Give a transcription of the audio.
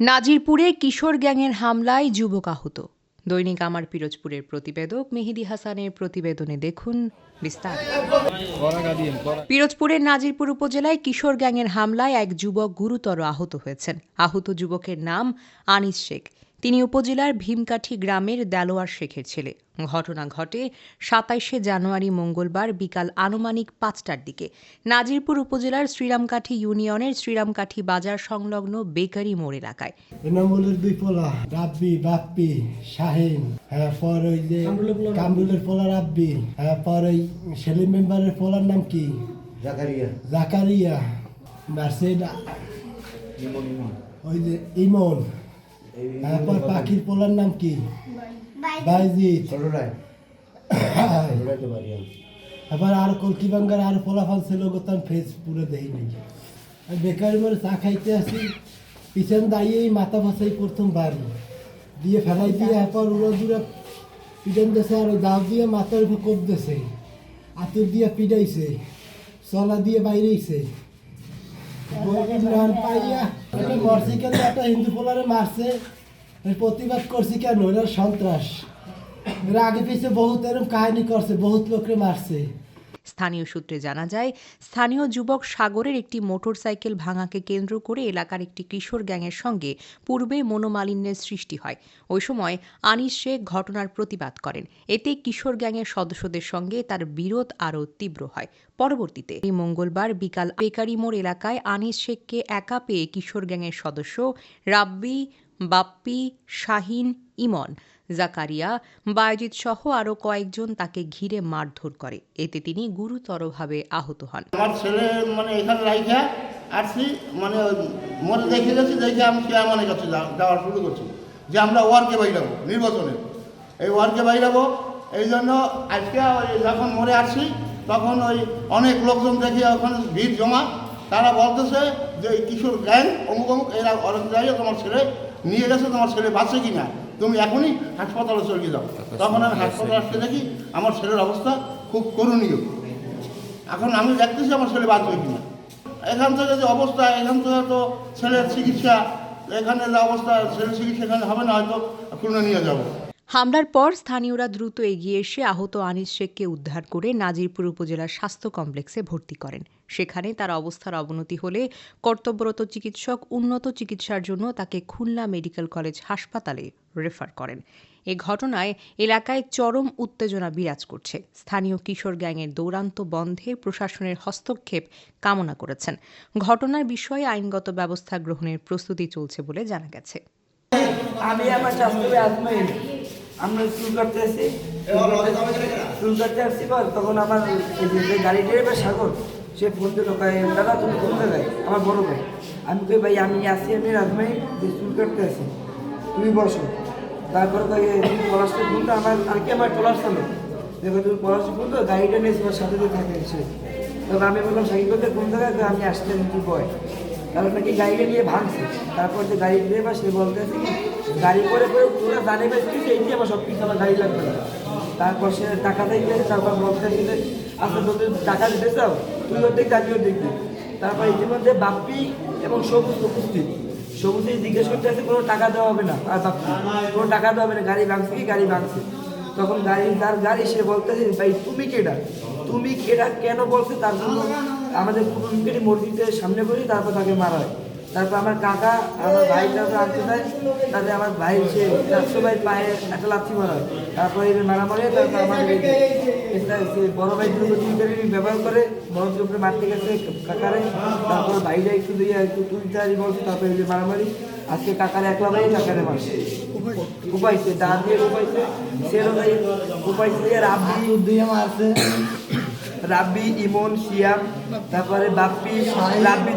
নাজিরপুরে কিশোর গ্যাংয়ের হামলায় যুবক আহত। দৈনিক আমার পিরোজপুরের প্রতিবেদক মেহেদি হাসানের প্রতিবেদনে দেখুন পিরোজপুরের নাজিরপুর উপজেলায় কিশোর গ্যাংয়ের হামলায় এক যুবক গুরুতর আহত হয়েছেন। আহত যুবকের নাম আনিস শেখ। তিনি উপজেলার ভীমকাঠি গ্রামের দেলোয়ার শেখের ছেলে। ঘটনা ঘটে সাতাইশে জানুয়ারি মঙ্গলবার বিকাল আনুমানিক পাঁচটার দিকে। নাজিরপুর উপজেলার শ্রীরামকাঠি ইউনিয়নের শ্রীরামকাঠি বাজার সংলগ্ন বেকারি মোড় এলাকায়। এনামুলের দুই পোলা রাব্বি বাপ্পি শাহিন হ্যাঁ পর ওই যে কামরুলের পোলা। রাব্বি হ্যাঁ পর ওই সেলিম মেম্বারের পোলার নাম কি? জাকারিয়া। জাকারিয়া। মার্সেডা। ইমন ইমন। ওই যে ইমন। এই হ্যাঁ পর পাখির পোলার নাম কি? বাইজিৎ। এবার আর কলকি বাঙ্গার আর ফলাফল ছিল গোতাম ফেস পুরো দেই নেই আর বেকারি মরে চা খাইতে আসি পিছন দাঁড়িয়েই মাথা ভাসাই প্রথম বাড়ি। দিয়ে ফেলাই দিয়ে এরপর উড়ো দূরে পিছন দেশে আর দাও দিয়ে মাথার উপর কোপ দেছে আতুর দিয়ে পিডাইছে চলা দিয়ে বাইরেইছে। পাইয়া একটা মরছি কেন? একটা হিন্দু পোলারে মারছে। প্রতিবাদ করছি কেন? এরা সন্ত্রাস। এরা আগে পিছিয়ে বহুত এরকম কাহিনী করছে, বহুত লোকরে মারছে। স্থানীয় সূত্রে জানা যায়, স্থানীয় যুবক সাগরের একটি মোটরসাইকেল ভাঙাকে কেন্দ্র করে এলাকার একটি কিশোর গ্যাংয়ের সঙ্গে পূর্বে মনোমালিন্যের সৃষ্টি হয়। ওই সময় আনিস শেখ ঘটনার প্রতিবাদ করেন। এতে কিশোর গ্যাংয়ের সদস্যদের সঙ্গে তার বিরোধ আরও তীব্র হয়। পরবর্তীতে মঙ্গলবার বিকাল বেকারি মোড় এলাকায় আনিস শেখকে একা পেয়ে কিশোর গ্যাংয়ের সদস্য রাব্বি, বাপ্পি, শাহিন, ইমন জাকারিয়া বায়জিৎ সহ আরও কয়েকজন তাকে ঘিরে মারধর করে। এতে তিনি গুরুতরভাবে আহত হন। আমার ছেলে মানে এখানে রাইখা আসছি মানে মরে দেখে গেছি, দেখে আমি চেয়ারম্যানের কাছে যাওয়ার শুরু করছি। যে আমরা ওয়ার্কে বাইরাবো, নির্বাচনে। এই ওয়ার্কে বাইরাবো, এই জন্য আজকে যখন মরে আসছি, তখন ওই অনেক লোকজন দেখে ওখানে ভিড় জমা। তারা বলতেছে যে কিশোর গ্যাং, অমুক অমুক, এরা অনেক তোমার ছেলে নিয়ে গেছে, তোমার ছেলে বাঁচে কি না তুমি এখনই হাসপাতালে চলে যাও। তখন আমি হাসপাতালে আসতে দেখি আমার ছেলের অবস্থা খুব করণীয়। এখন আমি দেখতেছি আমার ছেলে বাঁচবে কিনা। এখান থেকে যে অবস্থা এখান থেকে তো ছেলের চিকিৎসা এখানে যে অবস্থা ছেলের চিকিৎসা এখানে হবে না হয়তো খুলনা নিয়ে যাব। হামলার পর স্থানীয়রা দ্রুত এগিয়ে এসে আহত আনিস শেখকে উদ্ধার করে নাজিরপুর উপজেলার স্বাস্থ্য কমপ্লেক্সে ভর্তি করেন। সেখানে তার অবস্থার অবনতি হলে কর্তব্যরত চিকিৎসক উন্নত চিকিৎসার জন্য তাকে খুলনা মেডিকেল কলেজ হাসপাতালে রেফার করেন। এ ঘটনায় এলাকায় চরম উত্তেজনা বিরাজ করছে। স্থানীয় কিশোর গ্যাংয়ের দৌরান্ত বন্ধে প্রশাসনের হস্তক্ষেপ কামনা করেছেন। ঘটনার বিষয়ে আইনগত ব্যবস্থা গ্রহণের প্রস্তুতি চলছে বলে জানা গেছে। আমি আমার আমরা চুল কাটতে আসি। চুল কাটতে আসছি পর তখন আমার যে- গাড়ি ড্রাইভার সাগর সে ফোন দিল দাদা তুমি কোন জায়গায় আমার বড় ভাই। আমি কই ভাই আমি আসি আমি রাজমাইন যে চুল কাটতে আসি। তুমি বসো। তারপরে তাকে তুমি পলাশটা ফোনটা আমার আর কি আমার পলাশ চলো দেখো তুমি পলাশটা ফোন তো গাড়িটা নিয়ে তোমার সাথে থাকে সে। তখন আমি বললাম সাইকেল করতে কোন জায়গায়? আমি আসলাম কি বয়? তারপর নাকি গাড়িটা নিয়ে ভাঙছে। তারপর যে গাড়ি ড্রাইভার সে বলতেছে কি, গাড়ি করে করে পুরো জানে বেশি এই দিয়ে আমার সব কিছু আমার গাড়ি লাগবে। না তারপর সে টাকা দিয়ে তারপর বলতে গেলে আচ্ছা তোদের টাকা দিতে চাও, তুই ওর অর্ধেক আমিও দেখবি তারপর ইতিমধ্যে বাপ্পি এবং সবুজ উপস্থিত। সবুজে জিজ্ঞেস করতে আছে কোনো টাকা দেওয়া হবে না? আর বাপ্পি, কোনো টাকা দেওয়া হবে না, গাড়ি ভাঙছে কি, গাড়ি ভাঙছে। তখন গাড়ি তার গাড়ি, সে বলতেছে, ভাই, তুমি কেডা? তুমি কেডা কেন বলছে? তার জন্য আমাদের কুটুমকে মসজিদের সামনে করি তারপর তাকে মারা হয়। তারপর আমার কাকা, আমার ভাই তারপর আনতে দেয় তাতে আমার ভাই, সে চারশো ভাই পায়ে একটা লাথি মারা তারপরে মারা মারে তারপর আমার এটা সে বড় ভাই দুটো তিনটারি ব্যবহার করে, বড় উপরে মারতে গেছে কাকারে। তারপর ভাইরা একটু দিয়ে একটু তুলতারি বলছে, তারপরে যে মারামারি। আজকে কাকারে একলা ভাই কাকারে মারছে। উপাইছে ডান দিয়ে সেরো ভাই উপাইছে রাব্বি দিয়ে মারছে। রাব্বি ইমন শিয়াম তারপরে বাপ্পি রাব্বি